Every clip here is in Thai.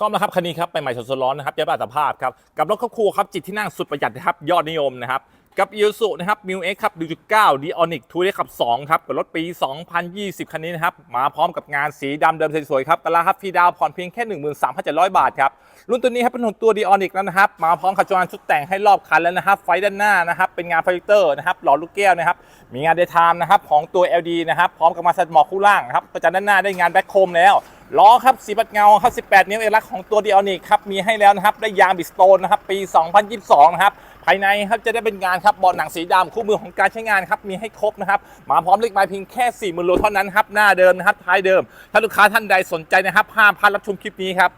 พร้อมแล้วครับคันนี้ครับใหม่ๆสดๆร้อนนะครับยาบ้าสภาพครับกับรถครอบครัวครับจิตที่นั่งสุดประหยัดนะครับยอดนิยมนะครับ กับยูสุนะครับมิวเอ็กครับ1.9 d ีออนิกทูได้ขับ2ครับกับรถปี 2020 คันนี้นะครับ มาพร้อมกับงานสีดำเดิมสวยๆครับกันละครับฟรีดาวผ่อนเพียงแค่ 13,700 บาทครับ รุ่นตัวนี้ครับเป็นของตัว d ีออนิกแล้วนะครับ มาพร้อมขับจานชุดแต่งให้รอบคันแล้วนะครับ ไฟด้านหน้านะครับ เป็นงานโปรเจคเตอร์นะครับหลอดลูกแก้วนะครับ มีงานเดย์ไทม์นะครับของตัว LD นะครับ พร้อมกับมาสัดหมอกคู่ล่างครับประจันด้านหน้าได้งานแบ็คโคมแล้วล้อครับสีบัดเงาครับ 18 นิ้วเอกลักษณ์ของตัวดีออนิกครับมีให้แล้วนะครับได้ยางบิสโตนนะครับปี 2022 นะครับ ภายในครับจะได้เป็นงานครับเบาะหนังสีดำคู่มือของการใช้งานครับมีให้ครบนะครับมาพร้อมเลขไม้เพียงแค่4 0 0 0 0โลเท่านั้นครับหน้าเดิมนะครับท้ายเดิม ถ้าลูกค้าท่านใดสนใจนะครับห้ามพลาดรับชมคลิปนี้ครับ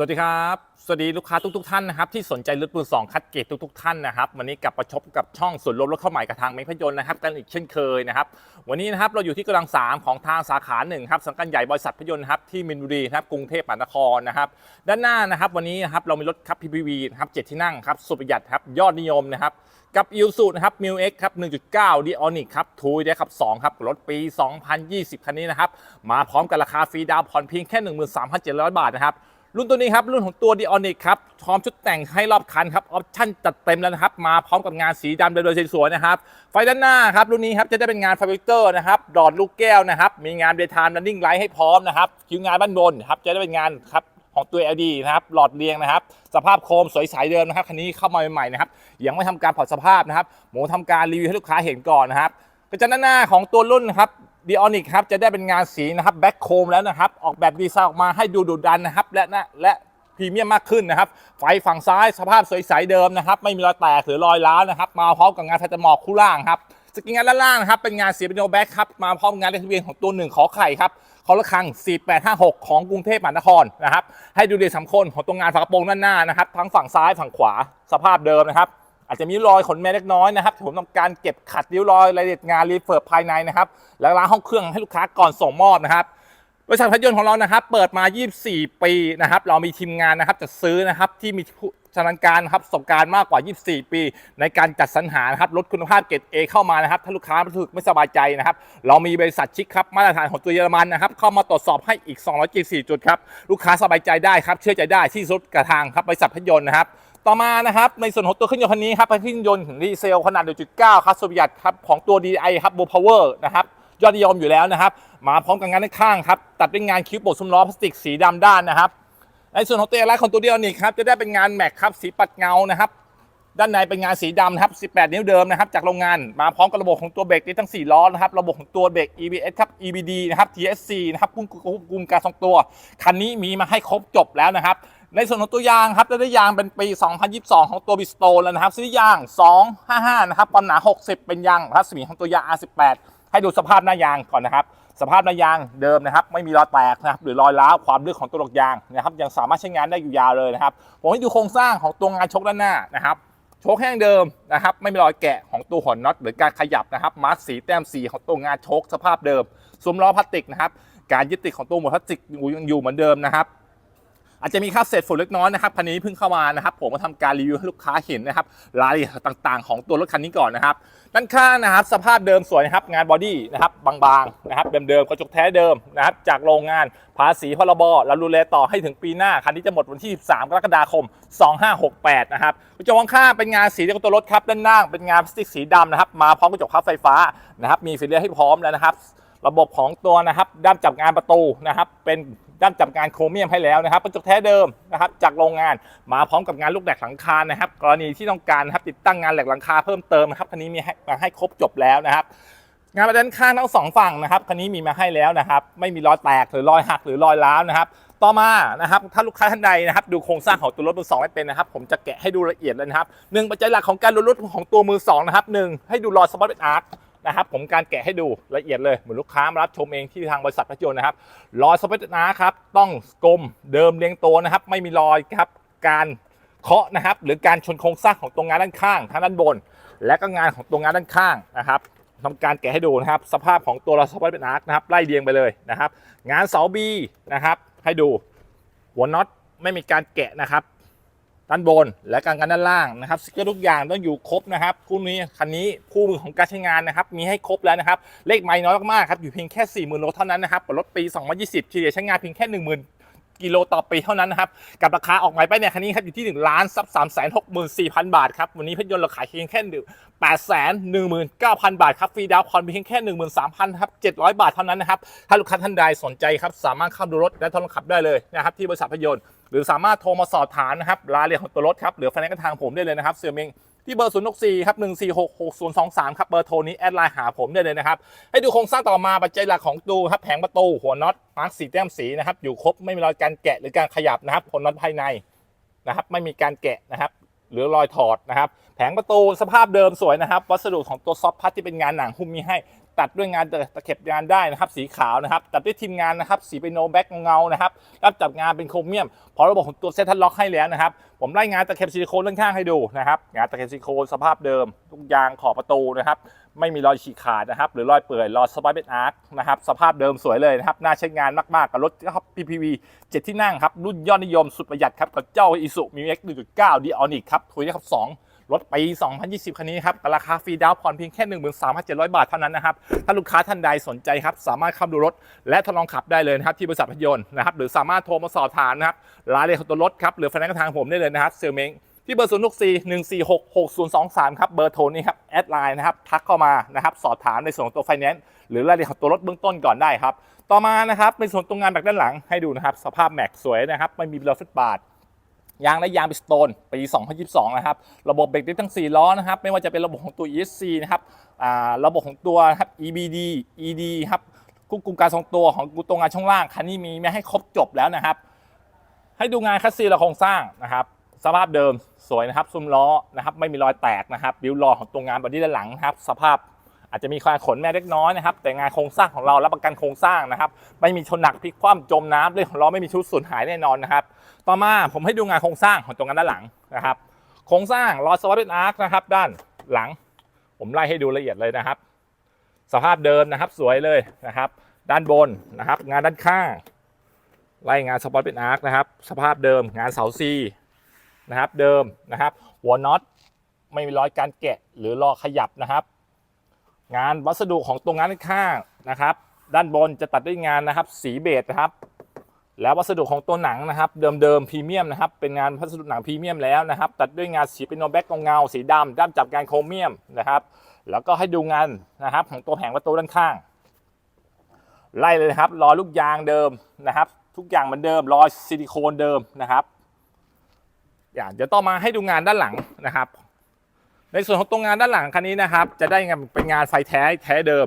สวัสดีครับ สวัสดีลูกค้าทุกๆท่านนะครับที่สนใจรถมือสองคัดเกรดทุกๆท่านนะครับวันนี้กลับมาชบกับช่องส่วนลดรถเข้าใหม่กับทางเมฆยนต์นะครับกันอีกเช่นเคยนะครับวันนี้นะครับเราอยู่ที่กำลังสามของทางสาขาหนึ่งครับสังกัดใหญ่บริษัทพยนต์นะครับที่มินบุรีนะครับกรุงเทพมหานครนะครับด้านหน้านะครับวันนี้นะครับเรามีรถครับ PPV นะครับเจ็ดที่นั่งครับสุดประหยัดครับยอดนิยมนะครับกับอิ s u นะครับ m ิ x ครับ1.9 d ีออนิกครับทูได้ครับ2ครับรถปี 2020 คันนี้นะครับมาพร้อมกับราคาฟรีดาวผ่อนเพียงแค่ 13,700 บาทนะครับ รุ่นตัวนี้ครับ รุ่นของตัว d ีออนิกครับ พร้อมชุดแต่งให้รอบคันครับ ออปชั่นจัดเต็มแล้วนะครับ มาพร้อมกับงานสีดำโดยสวยๆนะครับ ไฟด้านหน้าครับ รุ่นนี้ครับ จะได้เป็นงานไฟเวกเตอร์นะครับ ดอดลูกแก้วนะครับ มีงานเดย์ไทม์ r ันนิ่งไลท์ให้พร้อมนะครับ คิวงานบ้านบนครับ จะได้เป็นงานครับของตัว LD นะครับ หลอดเรียงนะครับ สภาพโคมสวยใสเดิมนะครับ คันนี้เข้ามาใหม่ๆนะครับ ยังไม่ทำการผ่อนสภาพนะครับ หมูทำการรีวิวให้ลูกค้าเห็นก่อนนะครับกระจังด้านหน้าของตัวรุ่นนะครับ ดีออนิกครับจะได้เป็นงานสีนะครับแบ็คโคมแล้วนะครับ ออกแบบดีไซน์ออกมาให้ดูดุดันนะครับ และนะและพรีเมียมมากขึ้นนะครับ ไฟฝั่งซ้ายสภาพสวยใสเดิมนะครับ ไม่มีรอยแตกหรือรอยร้าวนะครับ มาพร้อมกับงานไฟตะหมอกคู่ล่างครับสกินงานด้านล่างนะครับ เป็นงานสีเป็นโนแบ็คครับ มาพร้อมงานเลขทะเบียนของตัวหนึ่งขอไข่ครับขอละครัง 4856 ของกรุงเทพมหานครนะครับ ให้ดูเด่นสำคัญของตัวงานฝากระโปรงด้านหน้านะครับ ทั้งฝั่งซ้ายฝั่งขวาสภาพเดิมนะครับ อาจจะมีรอยขนแม่เล็กน้อยนะครับผมต้องการเก็บขัดริ้วรอยรายละเอียดงานรีเฟิร์บภายในนะครับแล้วล้างห้องเครื่องให้ลูกค้าก่อนส่งมอบนะครับบริษัทพยนต์ของเรานะครับเปิดมา 24 ปีนะครับเรามีทีมงานนะครับจัดซื้อนะครับที่มีชำนาญการนครับประสบการณ์มากกว่า 24 ปี ในการจัดสรรหานะครับรถคุณภาพเกรด A เข้ามานะครับถ้าลูกค้ารู้สึกไม่สบายใจนะครับ เรามีบริษัทชิคครับมาตรฐานของตัวเยอรมันนะครับ เข้ามาตรวจสอบให้อีก 274 จุดครับ ลูกค้าสบายใจได้ครับ เชื่อใจได้ที่สุดกระทางครับบริษัทพยนต์นะครับ ต่อมานะครับ ในส่วนของตัวเครื่องยนต์คันนี้ครับเป็นเครื่องยนต์ดีเซลขนาด 1.9 ครับสุดประหยัดครับของตัว DI ครับ Bull Power นะครับยอดนิยมอยู่แล้วนะครับ มาพร้อมกับงานด้านข้างครับ ตัดด้วยงานคิ้วโบกซุ้มล้อพลาสติกสีดำด้านนะครับ ในส่วนของตัวเอกลักษณ์ของตัวเดียวนี่ครับจะได้เป็นงานแม็กครับสีปัดเงานะครับด้านในเป็นงานสีดำนะครับ 18 นิ้วเดิมนะครับ จากโรงงาน มาพร้อมกับระบบของตัวเบรกนี้ทั้ง 4 ล้อนะครับ ระบบของตัวเบรก EBS ครับ EBD นะครับ TSC นะครับกุ้งกุมการทรงตัว คันนี้มีมาให้ครบจบแล้วนะครับ ในส่วนของตัวยางครับจะได้ยางเป็นปี 2022 ของตัวบิสโตแล้วนะครับซื้อยาง 255 นะครับความหนา 60 เป็นยางรัศมีของตัวยาง R18 ให้ดูสภาพหน้ายางก่อนนะครับ สภาพหน้ายางเดิมนะครับ ไม่มีรอยแตกนะครับหรือรอยร้าวความลึกของตัวดอกยางนะครับยังสามารถใช้งานได้อยู่ยาวเลยนะครับผมให้ดูโครงสร้างของตัวงานชกด้านหน้านะครับโชคแห้งเดิมนะครับไม่มีรอยแกะของตัวหัวน็อตหรือการขยับนะครับมาร์กสีแต้มสีของตัวงานชคสภาพเดิมซุ้มล้อพลาสติกนะครับการยึดติดของตัวหมวดพลาสติกยังอยู่เหมือนเดิมนะครับ อาจจะมีค่าเศษฝุ่นเล็กน้อยนะครับคันนี้เพิ่งเข้ามานะครับ ผมมาทำการรีวิวให้ลูกค้าเห็นนะครับรายละเอียดต่างๆ ของตัวรถคันนี้ก่อนนะครับด้านข้างนะครับ สภาพเดิมสวยนะครับ งานบอดี้นะครับบางๆนะครับเดิมๆกระจกแท้เดิมนะครับ จากโรงงานภาษีพรบเราดูแลต่อให้ถึงปีหน้า คันนี้จะหมดวันที่ 13 กรกฎาคม 2568 นะครับกระจกข้างเป็นงานสีเดียวกับตัวรถครับด้านล่างเป็นงานพลาสติกสีดำนะครับมาพร้อมกระจกพับไฟฟ้านะครับ มีฟิลเลอร์ให้พร้อมแล้วนะครับระบบของตัวนะครับด้ามจับงานประตูนะครับ เป็น ด้ามจับงานโครเมียมให้แล้วนะครับกระจกแท้เดิมนะครับจากโรงงานมาพร้อมกับงานลูกแหลกหลังคานะครับ กรณีที่ต้องการนะครับติดตั้งงานแหลกหลังคาเพิ่มเติมนะครับคันนี้มีมาให้ครบจบแล้วนะครับงานประด้านข้างทั้งสองฝั่งนะครับคันนี้มีมาให้แล้วนะครับไม่มีรอยแตกหรือรอยหักหรือรอยร้าวนะครับต่อมานะครับถ้าลูกค้าท่านใดนะครับดูโครงสร้างของตัวรถมือสองไม่เป็นนะครับผมจะแกะให้ดูละเอียดเลยนะครับหนึ่งปัจจัยหลักของการรู้รถของตัวมือสองนะครับหนึ่งให้ดูรอยสปอตเป็นอาร์ค นะครับผมการแกะให้ดูละเอียดเลยเหมือนลูกค้ามารับชมเองที่ทางบริษัทรถยนต์นะครับรอยสเป็นาร์ครับต้องกลมเดิมเรียงตัวนะครับ ไม่มีรอยครับการเคาะนะครับ หรือการชนโครงสร้างของตรงงานด้านข้างทางด้านบน และก็งานของตรงงานด้านข้างนะครับทำการแกะให้ดูนะครับ สภาพของตัวรอยสปอตเป็นอาร์คนะครับไล่เรียงไปเลยนะครับ งานเสาบีนะครับ ให้ดูหัวน็อตไม่มีการแกะนะครับ ด้านบนและการกันด้านล่างนะครับสติ๊กเกอร์ทุกอย่างต้องอยู่ครบนะครับคู่นี้คันนี้คู่มือของการใช้งานนะครับมีให้ครบแล้วนะครับเลขไม้น้อยมากๆครับอยู่เพียงแค่40,000โลเท่านั้นนะครับรถปี 2020เฉลี่ยใช้งานเพียงแค่ 10,000กิโลต่อปีเท่านั้นนะครับ กับราคาออกหมายไปเนี่ยคันนี้ครับอยู่ที่1ล้านซับ3 6 4 0 0 0บาทครับ วันนี้เพชรยนต์เราขายเพียงแค่หนึ่งแปดแสนหนึ่งหมื่นเก้าพันบาทครับฟรีดาวน์ผ่อนเพียงแค่หนึ่งหมื่นสามพันครับเจ็ดร้อยบาทเท่านั้นนะครับ ถ้าลูกค้าท่านใดสนใจครับ สามารถเข้าดูรถและทดลองขับได้เลยนะครับที่บริษัทเพชรยนต์ หรือสามารถโทรมาสอบถามนะครับรายละเอียดของตัวรถครับหรือไฟแนนซ์กันทางผมได้เลยนะครับเสี่ยเมงที่เบอร์ 0 6 4 ครับ 1 4 6 6 0 2 3 ครับ เบอร์โทรนี้แอดไลน์หาผมได้เลยนะครับ ให้ดูโครงสร้างต่อมาปัจจัยหลักของตูครับแผงประตู หัวน็อตมาร์กสีแต้มสีนะครับ อยู่ครบไม่มีรอยการแกะหรือการขยับนะครับหัวน็อตภายในนะครับ ไม่มีการแกะนะครับหรือรอยถอดนะครับ แผงประตูสภาพเดิมสวยนะครับ วัสดุของตัวซอฟต์พัทที่เป็นงานหนังหุ้มมีให้ ตัดด้วยงานตะเข็บงานได้นะครับ สีขาวนะครับ ตัดด้วยทีมงานนะครับ สีเป็นโนแบ็กเงานะครับรับจับงานเป็นโครเมียม พอระบบของตัวเซตทัลล็อกให้แล้วนะครับ ผมไล่งานตะเข็บซิลิโคนข้างให้ดูนะครับ งานตะเข็บซิลิโคนสภาพเดิม ทุกยางขอบประตูนะครับ ไม่มีรอยฉีกขาดนะครับ หรือรอยเปื่อย รอยสปายเป็นอาร์คนะครับ สภาพเดิมสวยเลยนะครับ น่าใช้งานมากๆ กับรถครับ PPV 7 ที่นั่งครับ รุ่นยอดนิยมสุดประหยัดครับ กับเจ้า i s u m i x 1.9 d i o n i c ครับทุยครับ2 รถปี 2020 คันนี้ครับราคาฟรีดาวน์ผ่อนเพียงแค่ 13,700 บาทเท่านั้นนะครับ ถ้าลูกค้าท่านใดสนใจครับ สามารถเข้าดูรถ และทดลองขับได้เลยนะครับ ที่บริษัทพยนต์นะครับ หรือสามารถโทรมาสอบถามนะครับรายละเอียดของตัวรถครับ หรือไฟแนนซ์กับทางผมได้เลยนะครับเซลเมงที่เบอร์ 0 6 4 1 4 6 6 0 2 3 ครับ เบอร์โทรนี้ครับ แอดไลน์นะครับ ทักเข้ามานะครับ สอบถามในส่วนของตัวไฟแนนซ์หรือรายละเอียดของตัวรถเบื้องต้นก่อนได้ครับ ต่อมานะครับในส่วนตรงงานแบกด้านหลังให้ดูนะครับสภาพแม็กสวยนะครับไม่มีรอยฟุตบาท ยางและยางบิสโตนปี 2022 นะครับ ระบบเบรกได้ทั้ง 4 ล้อนะครับ ไม่ว่าจะเป็นระบบของตัว ESC นะครับระบบของตัวครับ EBD ED ครับควบคุมการทรงตัวของตัวงานช่องล่าง คันนี้มีไม่ให้ครบจบแล้วนะครับ ให้ดูงานคัสซีและโครงสร้างนะครับ สภาพเดิมสวยนะครับซุ้มล้อนะครับ ไม่มีรอยแตกนะครับบิวล้อของตัวงานบอดี้ด้านหลังนะครับ สภาพอาจจะมีความขนแม่เล็กน้อยนะครับ แต่งานโครงสร้างของเรารับประกันโครงสร้างนะครับ ไม่มีชนหนักพลิกคว่ำจมน้ำเรื่องของล้อไม่มีชุดสูญหายแน่นอนนะครับ ต่อมาผมให้ดูงานโครงสร้างของตรงงานด้านหลังนะครับ โครงสร้างรอสวัสดิ์อาร์คนะครับ ด้านหลัง ผมไล่ให้ดูละเอียดเลยนะครับ สภาพเดิมนะครับสวยเลยนะครับ ด้านบนนะครับ งานด้านข้างไล่งานสปอตเป็นอาร์คนะครับ สภาพเดิมงานเสาซีนะครับเดิมนะครับ หัวน็อตไม่มีรอยการแกะหรือรอขยับนะครับ งานวัสดุของตรงงานด้านข้างนะครับ ด้านบนจะตัดด้วยงานนะครับ สีเบจนะครับ แล้ววัสดุของตัวหนังนะครับเดิมๆพรีเมียมนะครับเป็นงานวัสดุหนังพรีเมียมแล้วนะครับตัดด้วยงานสีเป็นโนแบ็กเงาสีดำด้ามจับงานโครเมียมนะครับแล้วก็ให้ดูงานนะครับของตัวแผงประตูด้านข้าง ไล่เลยนะครับรอยลูกยางเดิมนะครับ ทุกอย่างเหมือนเดิมรอยซิลิโคนเดิมนะครับอย่างเดี๋ยวต่อมาให้ดูงานด้านหลังนะครับ ในส่วนของตรงงานด้านหลังคันนี้นะครับ จะได้งานเป็นงานไฟแท้แท้เดิม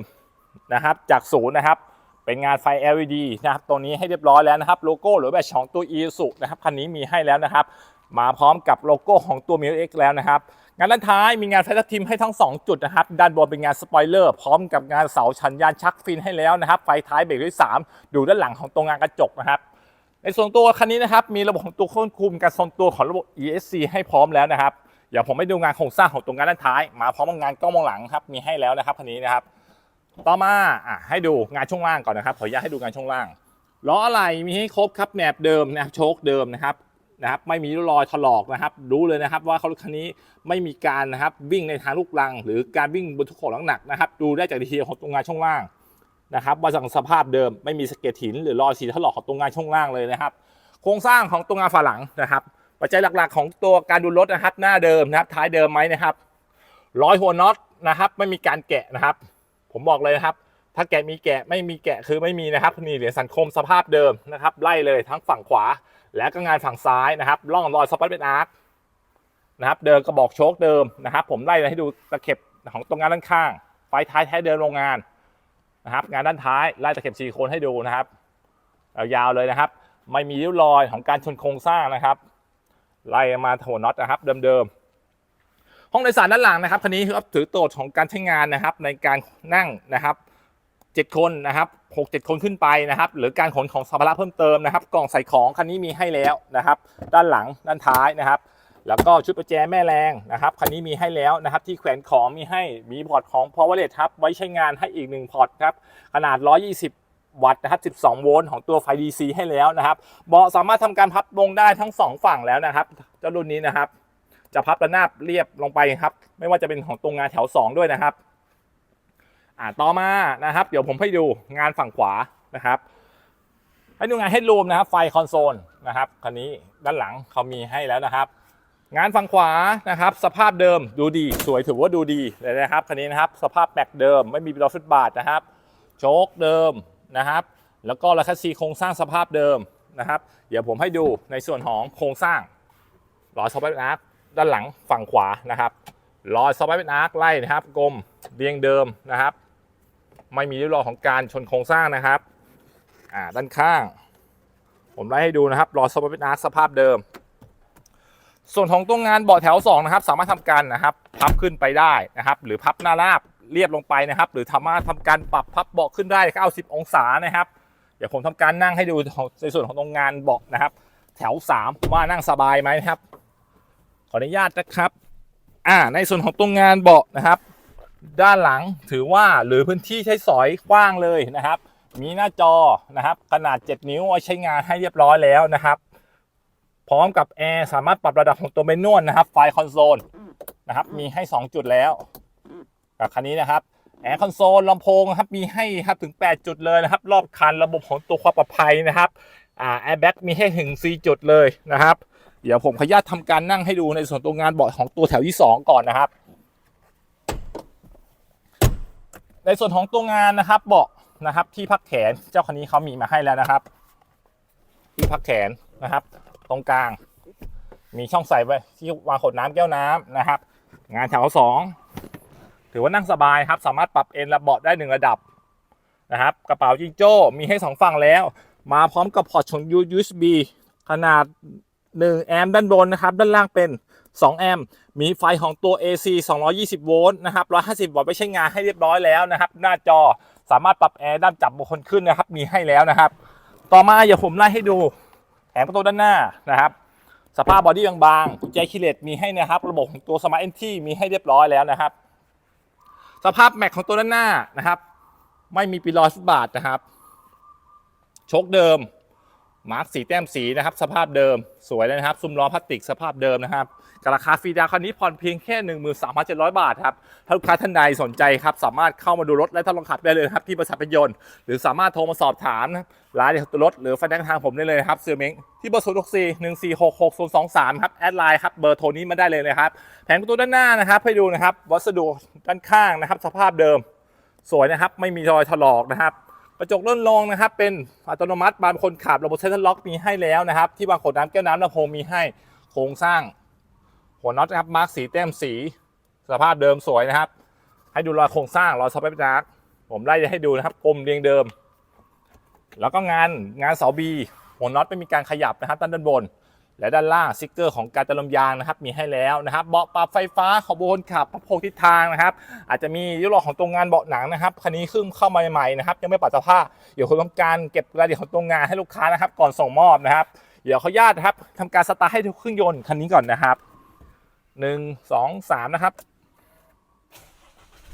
นะครับ จากศูนย์นะครับ เป็นงานไฟ LED นะครับตัวนี้ให้เรียบร้อยแล้วนะครับ โลโก้หรือแบบของตัว i s u นะครับคันนี้มีให้แล้วนะครับ มาพร้อมกับโลโก้ของตัว m i l X แล้วนะครับ งานด้านท้ายมีงานไฟทับทิมให้ทั้ง 2 จุดนะครับ ด้านบนเป็นงานสปอยเลอร์พร้อมกับงานเสาชันยานชักฟินให้แล้วนะครับ ไฟท้ายเบรกด้วย3ดูด้านหลังของตรงงานกระจกนะครับในส่วนตัวคันนี้นะครับมีระบบของตัวควบคุมการทรงตัวของระบบ ESC ให้พร้อมแล้วนะครับอย่าผมไม่ดูงานโครงสร้างของตรงงานด้านท้าย มาพร้อมกับงานกล้องมองหลังครับมีให้แล้วนะครับคันนี้นะครับ ต่อมาอะให้ดูงานช่วงล่างก่อนนะครับ ขออนุญาตให้ดูงานช่วงล่างล้ออะไรมีให้ครบครับแหนบเดิมนะครับโชคเดิมนะครับนะครับ ไม่มีรอยถลอกนะครับ รู้เลยนะครับว่าเขาคันนี้ไม่มีการนะครับวิ่งในทางลูกลัง หรือการวิ่งบนทุกของหนักนะครับ ดูได้จากดีเทลของตรงงานช่วงล่างนะครับว่าจากสภาพเดิมไม่มีสเก็ดหิน หรือรอยสีถลอกของตรงงานช่วงล่างเลยนะครับ โครงสร้างของตรงงานฝาหลังนะครับ ปัจจัยหลักๆ ของตัวการดูรถนะครับ หน้าเดิมนะครับ ท้ายเดิมไหมนะครับร้อยหัวน็อตนะครับ ไม่มีการแกะนะครับ ผมบอกเลยนะครับ ถ้าแกะมีแกะไม่มีแกะคือไม่มีนะครับนี่เหรียญสันคมสภาพเดิมนะครับ ไล่เลยทั้งฝั่งขวา และก็งานฝั่งซ้ายนะครับร่องรอยสปอตเป็นอาร์คนะครับเดิมกระบอกโชคเดิมนะครับ ผมไล่ให้ดูตะเข็บของตรงงานด้านข้าง ไฟท้ายแท้เดิมโรงงานนะครับงานด้านท้ายไล่ตะเข็บซีโคนให้ดูนะครับยาวๆเลยนะครับ ไม่มีริ้วรอยของการชนโครงสร้างนะครับ ไล่มาหัวน็อตนะครับ เดิมๆ ห้องโดยสารด้านหลังนะครับคันนี้ครับถือโจทย์ของการใช้งานนะครับ ในการนั่งนะครับเจ็ดคนนะครับหกเจ็ดคนขึ้นไปนะครับ หรือการขนของสัมภาระเพิ่มเติมนะครับ กล่องใส่ของคันนี้มีให้แล้วนะครับ ด้านหลังด้านท้ายนะครับ แล้วก็ชุดประแจแม่แรงนะครับคันนี้มีให้แล้วนะครับ ที่แขวนของมีให้มีพอร์ตของ power l e s ครับไว้ใช้งานให้อีกหนึ่งพอร์ตครับขนาด 120วัตต์นะครับ 12 โวลต์ของตัวไฟ DC ให้แล้วนะครับ เบาะสามารถทำการพับลงได้ทั้ง 2 ฝั่งแล้วนะครับ เจ้ารุ่นนี้นะครับ จะพับระนาบเรียบลงไปครับ ไม่ว่าจะเป็นของตรงงานแถว 2 ด้วยนะครับอ่าต่อมานะครับ เดี๋ยวผมให้ดูงานฝั่งขวานะครับ ให้ดูงานให้รูมนะครับ ไฟคอนโซลนะครับคันนี้ด้านหลังเขามีให้แล้วนะครับ งานฝั่งขวานะครับ สภาพเดิมดูดีสวยถือว่าดูดีเลยนะครับคันนี้นะครับ สภาพแม็กเดิมไม่มีรอยฟุตบาทนะครับ โชคเดิมนะครับ แล้วก็ราคาซีโครงสร้างสภาพเดิมนะครับ เดี๋ยวผมให้ดูในส่วนของโครงสร้างรอยซอฟต์แวร์อาร์ค ด้านหลังฝั่งขวานะครับรอยซอฟต์แวร์อาร์คไล่นะครับกลมเรียงเดิมนะครับ ไม่มีริ้วรอยของการชนโครงสร้างนะครับอ่าด้านข้าง ผมไล่ให้ดูนะครับรอยซอฟต์แวร์อาร์คสภาพเดิม ส่วนของตรงงานเบาะแถว2นะครับ สามารถทำการนะครับพับขึ้นไปได้นะครับ หรือพับหน้าราบเรียบลงไปนะครับ หรือสามารถทำการปรับพับเบาะขึ้นได้90องศานะครับเดี๋ยวผมทำการนั่งให้ดูในส่วนของตรงงานเบาะนะครับ แถว 3 ว่านั่งสบายไหมนะครับ ออนุญาตนะครับ อ่า ในส่วนของตรงงานเบาะนะครับ ด้านหลังถือว่าหรือพื้นที่ใช้สอยกว้างเลยนะครับ มีหน้าจอนะครับ ขนาด 7 นิ้วไว้ใช้งานให้เรียบร้อยแล้วนะครับ พร้อมกับแอร์สามารถปรับระดับของตัวเมนวลนะครับ ไฟคอนโซลนะครับ มีให้ 2 จุดแล้ว กับคันนี้นะครับแอร์คอนโซลลำโพงครับมีให้ครับถึง 8 จุดเลยนะครับ รอบคันระบบของตัวความปลอดภัยนะครับอ่าแอร์แบ็กมีให้ถึง 4 จุดเลยนะครับ เดี๋ยวผมขออนุญาตทำการนั่งให้ดูในส่วนตัวงานเบาะของตัวแถวที่2ก่อนนะครับ ในส่วนของตัวงานนะครับเบาะนะครับที่พักแขนเจ้าคันนี้เขามีมาให้แล้วนะครับ ที่พักแขนนะครับ ตรงกลาง มีช่องใส่ไว้ที่วางขวดน้ำแก้วน้ำนะครับ งานแถวสองถือว่านั่งสบายครับ สามารถปรับเอนระเบาะได้หนึ่งระดับนะครับ กระเป๋าจิงโจ้มีให้สองฝั่งแล้ว มาพร้อมกับพอร์ตของ USB ขนาด 1 แอมป์ด้านบนนะครับ ด้านล่างเป็น 2 แอมป์มีไฟของตัว AC 220 โวลต์นะครับ 150 วัตต์ไว้ใช้งานให้เรียบร้อยแล้วนะครับ หน้าจอสามารถปรับแอร์ด้านจับบุคคลขึ้นนะครับ มีให้แล้วนะครับ ต่อมาอย่าผมไล่ให้ดูแผงประตูด้านหน้านะครับ สภาพบอดี้บางๆกุญแจคีเลสมีให้นะครับ ระบบของตัวสมาร์ทเอนทีมีให้เรียบร้อยแล้วนะครับ สภาพแม็กของตัวด้านหน้านะครับ ไม่มีปีลอยฟุตบาทนะครับชคเดิม มาร์กสีแต้มสีนะครับ สภาพเดิมสวยเลยนะครับ ซุ้มล้อพลาสติกสภาพเดิมนะครับกับราคาฟรีดาวคันนี้ผ่อนเพียงแค่ 13,700 บาทครับ ถ้าลูกค้าท่านใดสนใจครับ สามารถเข้ามาดูรถและทดลองขับได้เลยครับ ที่บริษัทเป็นยนต์หรือสามารถโทรมาสอบถามรับรายละเอียดของตัวรถหรือไฟแนนซ์ทางผมได้เลยครับเซอร์เม้งที่เบอร์ 0 6 4 1 4 6 6 0 2 3 ครับ แอดไลน์ครับ เบอร์โทรนี้มาได้เลยนะครับ แผงประตูด้านหน้านะครับให้ดูนะครับ วัสดุด้านข้างนะครับ สภาพเดิม สวยนะครับ ไม่มีรอยถลอกนะครับ กระจกลื่นลงนะครับ เป็นอัตโนมัติบางคนขับระบบเซ็นทรัลล็อกมีให้แล้วนะครับ ที่วางขวดน้ำแก้วน้ำลำโพงมีให้โครงสร้าง หัวน็อตนะครับมาร์กสีแต้มสี สภาพเดิมสวยนะครับ ให้ดูรอยโครงสร้างรอยซอฟต์แวร์ดาร์กผมไล่ให้ดูนะครับกลมเรียงเดิม แล้วก็งานงานเสาบีหัวน็อตไม่มีการขยับนะครับด้านด้านบน และด้านล่างสติกเกอร์ของการตะลมยางนะครับมีให้แล้วนะครับเบาะปรับไฟฟ้าของบนขับพระโพกทิศทางนะครับ อาจจะมียุโรปของตรงงานเบาะหนังนะครับคันนี้ขึ้นเข้ามาใหม่ๆนะครับยังไม่ปรับสภาพเดี๋ยวคุณต้องการเก็บรายละเอียดของตรงงานให้ลูกค้านะครับ ก่อนส่งมอบนะครับ เดี๋ยวเขาญาตนะครับทำการสตาร์ทให้เครื่องยนต์คันนี้ก่อนนะครับหนึ่งสองสามนะครับ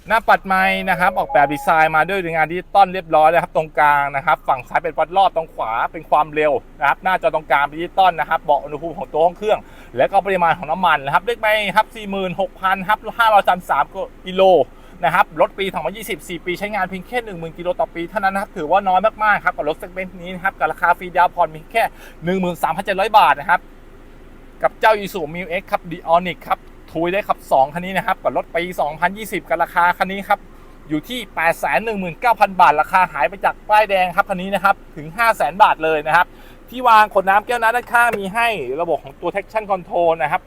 หน้าปัดไม้นะครับออกแบบดีไซน์มาด้วยงานดิจิตอลเรียบร้อยเลยครับ ตรงกลางนะครับ ฝั่งซ้ายเป็นวัดรอบตรงขวาเป็นความเร็วนะครับ หน้าจอตรงกลางเป็นดิจิตอลนะครับเบาะอุณหภูมิของตัวห้องเครื่อง และก็ปริมาณของน้ำมันนะครับเลขไปครับ46,000ครับ533กิโลนะครับรถปี 2024ปีใช้งานเพียงแค่ 10,000 กิโลต่อปีเท่านั้นนะครับถือว่าน้อยมากๆครับกับรถเซกเมนต์นี้นะครับกับราคาฟรีดาวน์ผ่อนเพียงแค่ 13,700 บาทนะครับกับเจ้า i s u m i X ครับ d i o n i c ครับ ทุยได้ขับ 2 คันนี้นะครับกับรถปี 2020 กับราคาคันนี้ครับอยู่ที่ 819,000 บาท ราคาหายไปจากป้ายแดงครับคันนี้นะครับถึง 500,000 บาทเลยนะครับ ที่วางขวดน้ำแก้วน้ำด้านข้างมีให้ระบบของตัว traction control นะครับ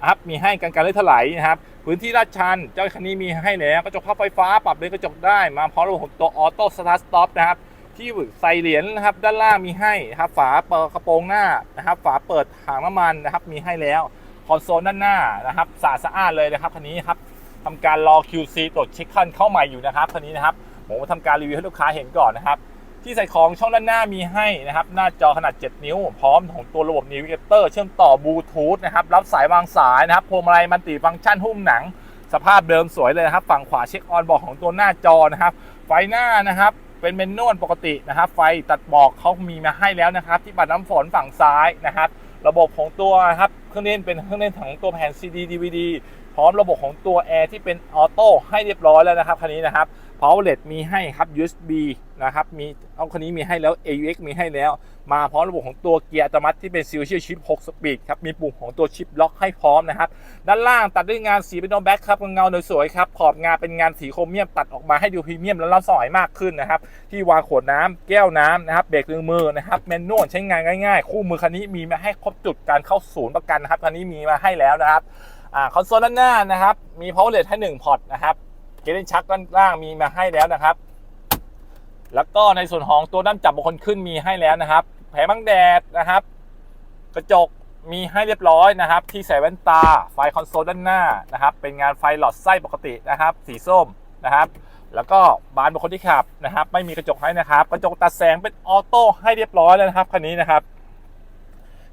นะครับมีให้กันการเลื่อนถลายนะครับ พื้นที่ลาดชัน เจ้าคันนี้มีให้แล้วกระจกพับไฟฟ้าปรับเลนกระจกได้ มาพร้อมระบบของตัว auto start stop นะครับ ที่ใส่เหรียญนะครับ ด้านล่างมีให้นะครับ ฝาเปิดกระโปรงหน้านะครับ ฝาเปิดถังน้ำมันนะครับ มีให้แล้ว คอนโซลด้านหน้านะครับสะอาดสะอานเลยนะครับคันนี้ครับทำการรอ QC ตรวจเช็คคันเข้าใหม่อยู่นะครับคันนี้นะครับผมมาทำการรีวิวให้ลูกค้าเห็นก่อนนะครับ ที่ใส่ของช่องด้านหน้ามีให้นะครับ หน้าจอขนาด 7 นิ้ว พร้อมของตัวระบบนิวเกเตอร์เชื่อมต่อบลูทูธนะครับรับสายวางสายนะครับพวงมาลัยมันติฟังก์ชันหุ้มหนัง สภาพเดิมสวยเลยนะครับฝั่งขวาเช็คออนบอกของตัวหน้าจอนะครับ ไฟหน้านะครับเป็นเมนนวลปกตินะครับ ไฟตัดบอกเขามีมาให้แล้วนะครับ ที่ปัดน้ำฝนฝั่งซ้ายนะครับ ระบบของตัวครับเครื่องเล่นเป็นเครื่องเล่นของตัวแผ่น CD DVD พร้อมระบบของตัวแอร์ที่เป็นออโต้ให้เรียบร้อยแล้วนะครับคันนี้นะครับ power outlet มีให้ครับ USB นะครับมีเอาคันนี้มีให้แล้ว AUX มีให้แล้ว มาพร้อมระบบของตัวเกียร์อัตโนมัติที่เป็น Serial Chip 6 Speed ครับมีปุ่มของตัวชิปล็อกให้พร้อมนะครับ ด้านล่างตัดด้วยงานสีเป็นโนแบ็คครับเงาสวยครับขอบงานเป็นงานสีโครเมียมตัดออกมาให้ดูพรีเมียมและล้ำสมัยมากขึ้นนะครับ ที่วางขวดน้ำแก้วน้ำนะครับเบรกมือมือนะครับแมนนวลใช้งานง่ายๆ คู่มือคันนี้มีมาให้ครบจุดการเข้าศูนย์ประกันนะครับคันนี้มีมาให้แล้วนะครับอ่าคอนโซลด้านหน้านะครับมี power ให้1พอร์ตนะครับ เกลินชักด้านล่างมีมาให้แล้วนะครับ แล้วก็ในส่วนของตัวด้านจับบุคคลขึ้นมีให้แล้วนะครับ แผงบังแดดนะครับ กระจกมีให้เรียบร้อยนะครับ ที่ใส่แว่นตาไฟคอนโซลด้านหน้านะครับ เป็นงานไฟหลอดไส้ปกตินะครับ สีส้มนะครับ แล้วก็บานบุคคลที่ขับนะครับ ไม่มีกระจกให้นะครับ กระจกตัดแสงเป็นออโต้ให้เรียบร้อยแล้วนะครับคันนี้นะครับ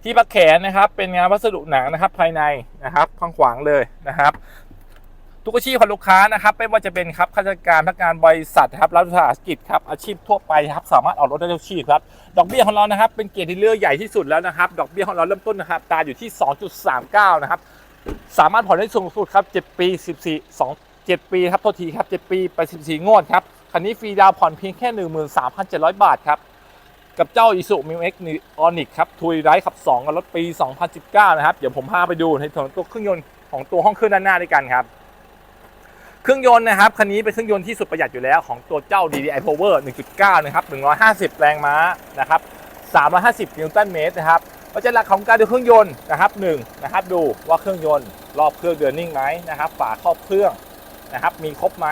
ที่ปักแขนนะครับ เป็นงานวัสดุหนังนะครับ ภายในนะครับข้างขวางเลยนะครับ ทุกอาชีพของลูกค้านะครับ ไม่ว่าจะเป็นครับข้าราชการพนักงานบริษัทครับรัฐวิสาหกิจครับอาชีพทั่วไปครับสามารถออกรถได้ทุกอาชีพครับดอกเบี้ยของเรานะครับ เป็นเกียรติเลือกใหญ่ที่สุดแล้วนะครับ ดอกเบี้ยของเราเริ่มต้นนะครับตาอยู่ที่ 2.39 นะครับสามารถผ่อนได้สูงสุดครับ 7 ปี 14 2 7 ปีครับโทษทีครับ 7 ปีไป 14 งวดครับคันนี้ฟรีดาวผ่อนเพียงแค่ 13,700 บาทครับกับเจ้า i s u m i x o n i c ครับทุยไรขับ2กับรถปี 2019 นะครับเดี๋ยวผมพาไปดูในส่วนตัวเครื่องยนต์ของตัวห้องเครื่องด้านหน้าด้วยกันครับ เครื่องยนต์นะครับคันนี้เป็นเครื่องยนต์ที่สุดประหยัดอยู่แล้วของตัวเจ้า DDI Power 1.9 นะครับ 150 แรงม้านะครับ 350 นิวตันเมตรนะครับปัจจัยหลักของการดูเครื่องยนต์นะครับหนึ่งนะครับดูว่าเครื่องยนต์รอบเครื่องเดินนิ่งไหมนะครับฝาครอบเครื่องนะครับมีครบไหม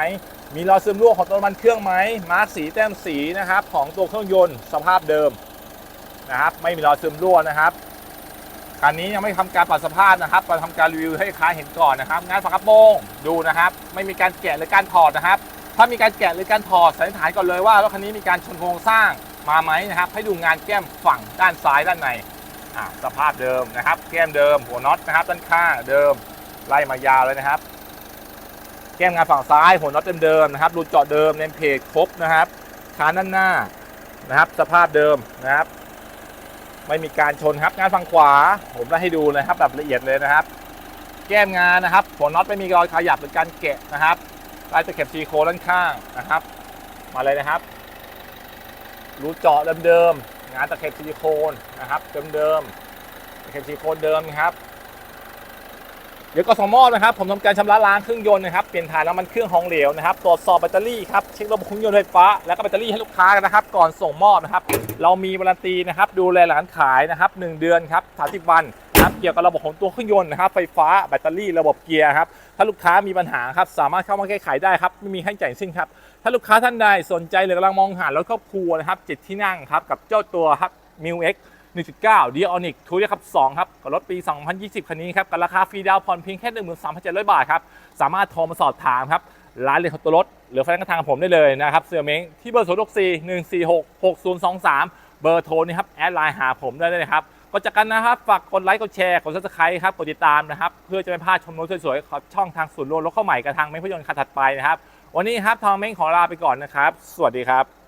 มีรอยซึมรั่วของตัวมันเครื่องไหมมาร์กสีแต้มสีนะครับของตัวเครื่องยนต์สภาพเดิมนะครับไม่มีรอยซึมรั่วนะครับ คันนี้ยังไม่ทำการปรับสภาพนะครับเราทำการรีวิวให้ลูกค้าเห็นก่อนนะครับ งานฝากระโปรงดูนะครับ ไม่มีการแกะหรือการถอดนะครับ ถ้ามีการแกะหรือการถอดสันนิษฐานก่อนเลยว่ารถคันนี้มีการชนโครงสร้างมาไหมนะครับ ให้ดูงานแก้มฝั่งด้านซ้ายด้านในสภาพเดิมนะครับ แก้มเดิมหัวน็อตนะครับ ด้านข้างเดิมไล่มายาวเลยนะครับ แก้มงานฝั่งซ้ายหัวน็อตเดิมๆนะครับรูเจาะเดิมเนมเพจครบนะครับคานด้านหน้านะครับ สภาพเดิมนะครับ ไม่มีการชนครับงานฝั่งขวา ผมได้ให้ดูเลยครับแบบละเอียดเลยนะครับ แก้มงานนะครับหัวน็อตไม่มีรอยขยับหรือการแกะนะครับลายตะเข็บซีโคด้านข้างนะครับ มาเลยนะครับ รูเจาะเดิมๆงานตะเข็บซิลิโคนนะครับเดิมๆตะเข็บซิลิโคนเดิมครับ เดี๋ยวกสองมอบนะครับผมทำการชำระล้างเครื่องยนต์นะครับเปลี่ยนถ่ายน้ำมันเครื่องของเหลวนะครับตรวจสอบแบตเตอรี่ครับเช็คระบบเครื่องยนต์ไฟฟ้าแล้วก็แบตเตอรี่ให้ลูกค้ากันนะครับ ก่อนส่งมอบนะครับ เรามีวารันตีนะครับ ดูแลหลังขายนะครับ1เดือนครับ30วันนะครับเกี่ยวกับระบบของตัวเครื่องยนต์นะครับไฟฟ้าแบตเตอรี่ระบบเกียร์ครับถ้าลูกค้ามีปัญหาครับสามารถเข้ามาแก้ไขได้ครับไม่มีให้จ่ายสิ้นครับถ้าลูกค้าท่านใดสนใจหรือกำลังมองหารถครอบครัวนะครับเจ็ดที่นั่งครับกับเจ้าตัวครับ m i u X 1.9 d i o n i c ทูยครับ2ครับกับรถปี 2020 คันนี้ครับกับราคาฟรีดาวน์ผ่อนเพียงแค่ 13,700 บาทครับ สามารถโทรมาสอบถามครับรายละเอียดของตัวรถ หรือแฟนกระทางผมได้เลยนะครับ เสือเม้งที่เบอร์ 0 6 4 1 4 6 6 0 2 3 เบอร์โทรนี่ครับ แอดไลน์หาผมได้เลยครับก็จากกันนะครับ ฝากกดไลค์กดแชร์กดซับสไครต์ครับกดติดตามนะครับ เพื่อจะไม่พลาดชมรถสวยๆของช่องทางศูนย์รวมรถเข้าใหม่กับทางเม้งพยนต์คันถัดไปนะครับ วันนี้ครับทองเม้งขอลาไปก่อนนะครับ สวัสดีครับ